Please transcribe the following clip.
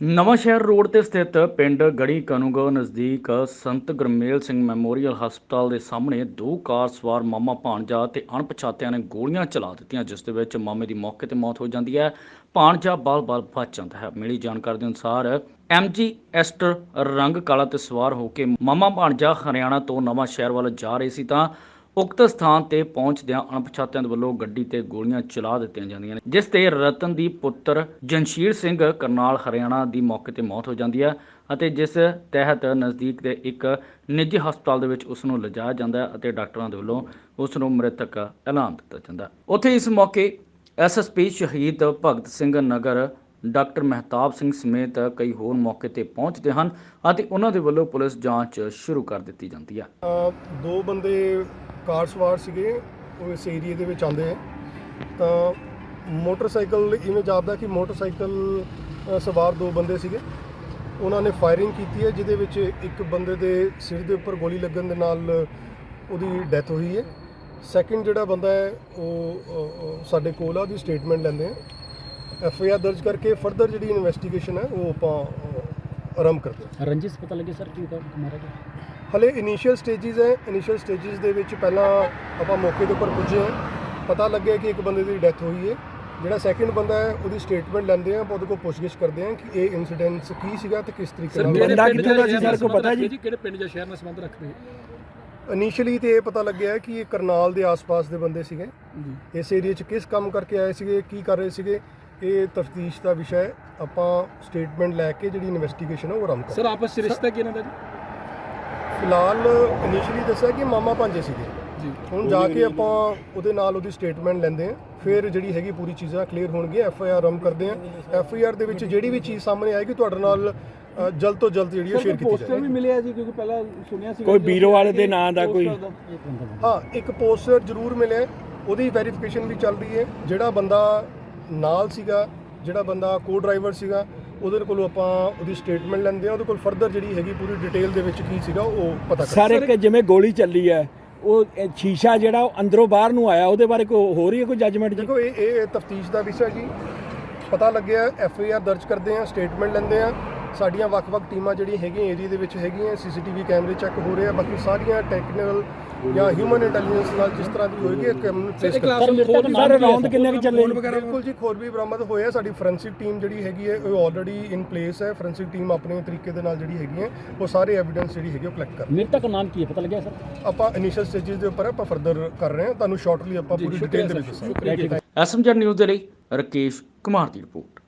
ਨਵਾਂ ਸ਼ਹਿਰ ਰੋਡ ਤੇ ਸਥਿਤ ਪਿੰਡ ਗੜੀ ਕਨੂਗੋ ਨਜ਼ਦੀਕ ਸੰਤ ਗੁਰਮੇਲ ਸਿੰਘ ਮੈਮੋਰੀਅਲ ਹਸਪਤਾਲ ਦੇ ਸਾਹਮਣੇ ਦੋ ਕਾਰ ਸਵਾਰ ਮਾਮਾ ਭਾਣਜਾ ਤੇ ਅਣਪਛਾਤਿਆਂ ਨੇ ਗੋਲੀਆਂ ਚਲਾ ਦਿੱਤੀਆਂ, ਜਿਸ ਦੇ ਵਿੱਚ ਮਾਮੇ ਦੀ ਮੌਕੇ ਤੇ ਮੌਤ ਹੋ ਜਾਂਦੀ ਹੈ। ਭਾਣਜਾ ਬਾਲ-ਬਾਲ ਬਚ ਜਾਂਦਾ ਹੈ। ਮਿਲੀ ਜਾਣਕਾਰੀ ਦੇ ਅਨੁਸਾਰ ਐਮਜੀ ਐਸਟਰ ਰੰਗ ਕਾਲਾ ਤੇ ਸਵਾਰ ਹੋ ਕੇ ਮਾਮਾ ਭਾਣਜਾ ਹਰਿਆਣਾ ਤੋਂ ਨਵਾਂ ਸ਼ਹਿਰ ਵੱਲ ਜਾ ਰਹੇ ਸੀ ਤਾਂ ਉਕਤ ਸਥਾਨ ਤੇ ਪਹੁੰਚਦਿਆਂ ਅਣਪਛਾਤਿਆਂ ਦੇ ਵੱਲੋਂ ਗੱਡੀ ਤੇ ਗੋਲੀਆਂ ਚਲਾ ਦਿੱਤੀਆਂ ਜਾਂਦੀਆਂ ਨੇ, ਜਿਸ ਤੇ ਰਤਨ ਦੀ ਪੁੱਤਰ ਜਨਸ਼ੀਰ ਸਿੰਘ ਕਰਨਾਲ ਹਰਿਆਣਾ ਦੀ ਮੌਕੇ ਤੇ ਮੌਤ ਹੋ ਜਾਂਦੀ ਹੈ ਅਤੇ ਜਿਸ ਤਹਿਤ ਨਜ਼ਦੀਕ ਦੇ ਇੱਕ ਨਿੱਜੀ ਹਸਪਤਾਲ ਦੇ ਵਿੱਚ ਉਸ ਨੂੰ ਲਿਜਾਇਆ ਜਾਂਦਾ ਹੈ ਅਤੇ ਡਾਕਟਰਾਂ ਦੇ ਵੱਲੋਂ ਉਸ ਨੂੰ ਮ੍ਰਿਤਕ ਐਲਾਨ ਦਿੱਤਾ ਜਾਂਦਾ ਹੈ। ਉੱਥੇ ਇਸ ਮੌਕੇ ਐਸਐਸਪੀ ਸ਼ਹੀਦ ਭਗਤ ਸਿੰਘ ਨਗਰ, ਡਾਕਟਰ ਮਹਿਤਾਬ ਸਿੰਘ ਸਮੇਤ ਕਈ ਹੋਰ ਮੌਕੇ ਤੇ ਪਹੁੰਚਦੇ ਹਨ ਅਤੇ ਉਹਨਾਂ ਦੇ ਵੱਲੋਂ ਪੁਲਿਸ ਜਾਂਚ ਸ਼ੁਰੂ ਕਰ ਦਿੱਤੀ ਜਾਂਦੀ ਹੈ। ਦੋ ਬੰਦੇ ਕਾਰ ਸਵਾਰ ਸੀਗੇ ਉਹ ਇਸ ਏਰੀਏ ਦੇ ਵਿੱਚ ਆਉਂਦੇ ਹੈ ਤਾਂ ਮੋਟਰਸਾਈਕਲ ਇਵੇਂ ਜਾਪਦਾ ਕਿ ਮੋਟਰਸਾਈਕਲ ਅ, ਸਵਾਰ ਦੋ ਬੰਦੇ ਸੀਗੇ। ਉਹਨਾਂ ਨੇ ਫਾਇਰਿੰਗ ਕੀਤੀ ਹੈ ਜਿਹਦੇ ਵਿੱਚ ਇੱਕ ਬੰਦੇ ਦੇ ਸਿਰ ਦੇ ਉੱਪਰ ਗੋਲੀ ਲੱਗਣ ਦੇ ਨਾਲ ਉਹਦੀ ਡੈਥ ਹੋਈ ਹੈ। ਸੈਕਿੰਡ ਜਿਹੜਾ ਬੰਦਾ ਹੈ ਉਹ ਅ, ਅ, ਸਾਡੇ ਕੋਲ ਆ ਉਹਦੀ ਸਟੇਟਮੈਂਟ ਲੈਂਦੇ ਆ। ਐਫ ਆਈ ਆਰ ਦਰਜ ਕਰਕੇ ਫਰਦਰ ਜਿਹੜੀ ਇਨਵੈਸਟੀਗੇਸ਼ਨ ਹੈ ਉਹ ਆਪਾਂ ਅ, ਆਰੰਭ ਕਰਦੇ ਹਾਂ। ਰੰਜਿਸ਼ ਪਤਾ ਲੱਗੇ ਸਰ ਕੀ ਕਰ ਮਾਰਾ ਗਿਆ? ਹਲੇ ਇਨੀਸ਼ੀਅਲ ਸਟੇजेस ਹੈ। ਇਨੀਸ਼ੀਅਲ ਸਟੇजेस ਦੇ ਵਿੱਚ ਪਹਿਲਾਂ ਆਪਾਂ ਮੌਕੇ ਦੇ ਉੱਪਰ ਪੁੱਜੇ ਪਤਾ ਲੱਗਿਆ ਕਿ ਇੱਕ ਬੰਦੇ ਦੀ ਡੈਥ ਹੋਈ ਹੈ। ਜਿਹੜਾ ਸੈਕਿੰਡ ਬੰਦਾ ਹੈ ਉਹਦੀ ਸਟੇਟਮੈਂਟ ਲੈਂਦੇ ਆ ਉਹਦੇ ਕੋਲ ਪੁੱਛਗਿੱਛ ਕਰਦੇ ਆ ਕਿ ਇਹ ਇਨਸੀਡੈਂਟ ਕੀ ਸੀਗਾ ਤੇ ਕਿਸ ਤਰੀਕੇ ਨਾਲ ਬੰਦਾ ਕਿੱਥੇ ਦਾ ਸੀ ਸਰ ਕੋ ਪਤਾ ਜੀ? ਕਿਹੜੇ ਪਿੰਡ ਜਾਂ ਸ਼ਹਿਰ ਨਾਲ ਸੰਬੰਧ ਰੱਖਦੇ ਇਨੀਸ਼ੀਅਲੀ ਤੇ ਇਹ ਪਤਾ ਲੱਗਿਆ ਕਿ ਇਹ ਕਰਨਾਲ ਦੇ ਆਸ-ਪਾਸ ਦੇ ਬੰਦੇ ਸੀਗੇ। ਇਸ ਏਰੀਆ 'ਚ ਕਿਸ ਕੰਮ ਕਰਕੇ ਆਏ ਸੀਗੇ ਕੀ ਕਰ ਰਹੇ ਸੀਗੇ ਇਹ ਤਫਤੀਸ਼ ਦਾ ਵਿਸ਼ਾ ਹੈ। ਆਪਾਂ ਸਟੇਟਮੈਂਟ ਲੈ ਕੇ ਜਿਹੜੀ ਇਨਵੈਸਟੀਗੇਸ਼ਨ ਹੈ ਉਹ ਆਰੰਭ ਸਰ ਆਪਸ ਰਿਸ਼ਤਾ ਕੀ ਇਹਨਾਂ ਦਾ ਜੀ? ਫਿਲਹਾਲ ਇਨੀਸ਼ੀਅਲੀ ਦੱਸਿਆ ਕਿ ਮਾਮਾ ਭਾਂਜੇ ਸੀਗੇ। ਜੀ। ਹੁਣ ਜਾ ਕੇ ਆਪਾਂ ਉਹਦੇ ਨਾਲ ਉਹਦੀ ਸਟੇਟਮੈਂਟ ਲੈਂਦੇ ਆ ਫਿਰ ਜਿਹੜੀ ਹੈਗੀ ਪੂਰੀ ਚੀਜ਼ਾਂ ਕਲੀਅਰ ਹੋਣਗੀਆਂ ਐਫ ਆਈ ਆਰ ਰਮ ਕਰਦੇ ਆ ਐਫ ਆਈ ਆਰ ਦੇ ਵਿੱਚ ਜਿਹੜੀ ਵੀ ਚੀਜ਼ ਸਾਹਮਣੇ ਆਏਗੀ ਤੁਹਾਡੇ ਨਾਲ ਅ, ਜਲਦ ਤੋਂ ਜਲਦ ਜਿਹੜੀ ਸ਼ੇਅਰ ਕੀਤੀ ਪੋਸਟਰ ਵੀ ਮਿਲਿਆ ਜੀ? ਕਿਉਂਕਿ ਪਹਿਲਾਂ ਸੁਣਿਆ ਸੀ ਕੋਈ ਬੀਰੋ ਵਾਲੇ ਦੇ ਨਾਂ ਦਾ ਕੋਈ? ਹਾਂ ਇੱਕ ਪੋਸਟਰ ਜ਼ਰੂਰ ਮਿਲਿਆ। ਉਹਦੀ ਵੈਰੀਫਿਕੇਸ਼ਨ ਵੀ ਚੱਲ ਰਹੀ ਹੈ। ਜਿਹੜਾ ਬੰਦਾ ਨਾਲ ਸੀਗਾ ਜਿਹੜਾ ਬੰਦਾ ਕੋ ਡਰਾਈਵਰ ਸੀਗਾ ਉਹਦੇ ਕੋਲੋਂ ਆਪਾਂ ਉਹਦੀ ਸਟੇਟਮੈਂਟ ਲੈਂਦੇ ਆ ਉਹਦੇ ਕੋਲ ਫਰਦਰ ਜਿਹੜੀ ਹੈਗੀ ਪੂਰੀ ਡਿਟੇਲ ਦੇ ਵਿੱਚ ਕੀ ਸੀਗਾ ਉਹ ਪਤਾ ਕਰ ਸਰ ਇੱਕ ਜਿਵੇਂ ਗੋਲੀ ਚੱਲੀ ਹੈ ਉਹ ਇਹ ਸ਼ੀਸ਼ਾ ਜਿਹੜਾ ਉਹ ਅੰਦਰੋਂ ਬਾਹਰ ਨੂੰ ਆਇਆ ਉਹਦੇ ਬਾਰੇ ਕੋਈ ਹੋ ਰਹੀ ਹੈ ਕੋਈ ਜੱਜਮੈਂਟ ਜੀ? ਦੇਖੋ ਇਹ ਇਹ ਤਫਤੀਸ਼ ਦਾ ਵਿਸ਼ਾ ਜੀ। ਪਤਾ ਲੱਗਿਆ ਐਫ ਆਈ ਆਰ ਦਰਜ ਕਰਦੇ ਆ ਸਟੇਟਮੈਂਟ ਲੈਂਦੇ ਆ ਸਾਡੀਆਂ ਵੱਖ-ਵੱਖ ਟੀਮਾਂ ਜਿਹੜੀਆਂ ਹੈਗੀਆਂ ਏਰੀਆ ਦੇ ਵਿੱਚ ਹੈਗੀਆਂ ਸੀਸੀਟੀਵੀ ਕੈਮਰੇ ਚੈੱਕ ਹੋ ਰਹੇ ਆ ਬਾਕੀ ਸਾਰੀਆਂ ਟੈਕਨੀਕਲ ਜਾਂ ਹਿਊਮਨ ਇੰਟੈਲੀਜੈਂਸ ਨਾਲ ਜਿਸ ਤਰ੍ਹਾਂ ਦੀ ਹੋਏਗੀ ਇਹ ਕੰਮ ਟ੍ਰੇਸ ਕਰਦੇ ਸਰ ਰੌਂਦ ਕਿੰਨੇ ਕੁ ਚੱਲੇ? ਬਿਲਕੁਲ ਜੀ ਖੋਰ ਵੀ ਬਰਾਮਦ ਹੋਇਆ ਸਾਡੀ ਫੋਰੈਂਸਿਕ ਟੀਮ ਜਿਹੜੀ ਹੈਗੀ ਹੈ ਉਹ ਆਲਰੇਡੀ ਇਨ ਪਲੇਸ ਹੈ। ਫੋਰੈਂਸਿਕ ਟੀਮ ਆਪਣੇ ਤਰੀਕੇ ਦੇ ਨਾਲ ਜਿਹੜੀ ਹੈਗੀ ਹੈ ਉਹ ਸਾਰੇ ਐਵੀਡੈਂਸ ਜਿਹੜੀ ਹੈਗੀ ਉਹ ਕਲੈਕਟ ਕਰ ਮ੍ਰਿਤਕ ਦਾ ਨਾਮ ਕੀ ਹੈ? ਪਤਾ ਲੱਗਿਆ ਸਰ? ਆਪਾਂ ਇਨੀਸ਼ੀਅਲ ਸਟੇजेस ਦੇ ਉੱਪਰ ਆਪਾਂ ਫਰਦਰ ਕਰ ਰਹੇ ਹਾਂ। ਤੁਹਾਨੂੰ ਸ਼ਾਰਟਲੀ ਆਪਾਂ ਪੂਰੀ ਡਿਟੇਲ ਦੇ ਵਿੱਚ ਦੱਸਾਂਗੇ। ਐਸਐਮਜੀ ਨਿਊਜ਼ ਦੇ ਲਈ ਰਕੇਸ਼ ਕੁਮਾਰ ਦੀ ਰਿਪੋਰਟ